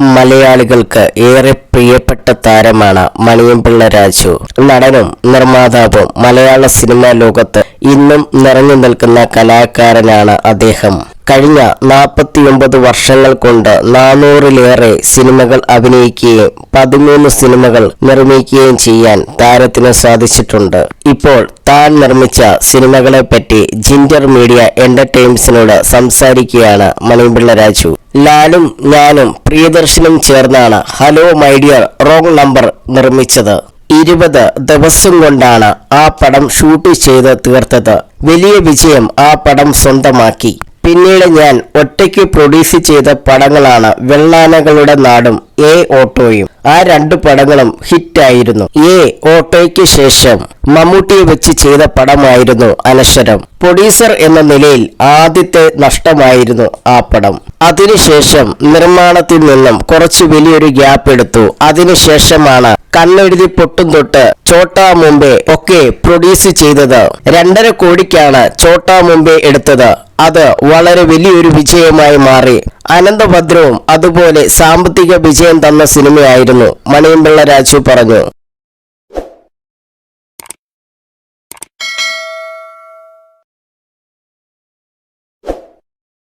മലയാളികൾക്ക് ഏറെ പ്രിയപ്പെട്ട താരമാണ് മണിയമ്പിള്ള രാജു. നടനും നിർമ്മാതാവും മലയാള സിനിമാ ലോകത്ത് ഇന്നും നിറഞ്ഞു നിൽക്കുന്ന കലാകാരനാണ് അദ്ദേഹം. കഴിഞ്ഞ നാൽപ്പത്തിയൊമ്പത് വർഷങ്ങൾ കൊണ്ട് നാനൂറിലേറെ സിനിമകൾ അഭിനയിക്കുകയും പതിമൂന്ന് സിനിമകൾ നിർമ്മിക്കുകയും ചെയ്യാൻ താരത്തിന് സാധിച്ചിട്ടുണ്ട്. ഇപ്പോൾ താൻ നിർമ്മിച്ച സിനിമകളെ പറ്റി ജിൻഡർ മീഡിയ എന്റർടൈൻസിനോട് സംസാരിക്കുകയാണ് മണിപിള്ള രാജു. ലാലും ഞാനും പ്രിയദർശനും ചേർന്നാണ് hello my dear wrong number നിർമ്മിച്ചത്. ഇരുപത് ദിവസം കൊണ്ടാണ് ആ പടം ഷൂട്ട് ചെയ്ത് തീർത്തത്. വലിയ വിജയം ആ പടം സ്വന്തമാക്കി. പിന്നീട് ഞാൻ ഒറ്റയ്ക്ക് പ്രൊഡ്യൂസ് ചെയ്ത പടങ്ങളാണ് വെള്ളാനകളുടെ നാടും എ ഓട്ടോയും. ആ രണ്ട് പടങ്ങളും ഹിറ്റായിരുന്നു എ ഓട്ടോയ്ക്ക് ശേഷം മമ്മൂട്ടിയെ വെച്ച് ചെയ്ത പടമായിരുന്നു അനശ്വരം. പ്രൊഡ്യൂസർ എന്ന നിലയിൽ ആദ്യത്തെ നഷ്ടമായിരുന്നു ആ പടം. അതിനുശേഷം നിർമ്മാണത്തിൽ നിന്നും കുറച്ച് വലിയൊരു ഗ്യാപ്പ് എടുത്തു. അതിനുശേഷമാണ് കണ്ണെഴുതി പൊട്ടും തൊട്ട് ചോട്ടാ മുമ്പേ ഒക്കെ പ്രൊഡ്യൂസ് ചെയ്തത്. രണ്ടര കോടിക്കാണ് ചോട്ടാ മുമ്പേ എടുത്തത്. അത് വളരെ വലിയൊരു വിജയമായി മാറി. അനന്തഭദ്രവും അതുപോലെ സാമ്പത്തിക വിജയം തന്ന സിനിമയായിരുന്നു മണിയമ്പിള്ള രാജു പറഞ്ഞു.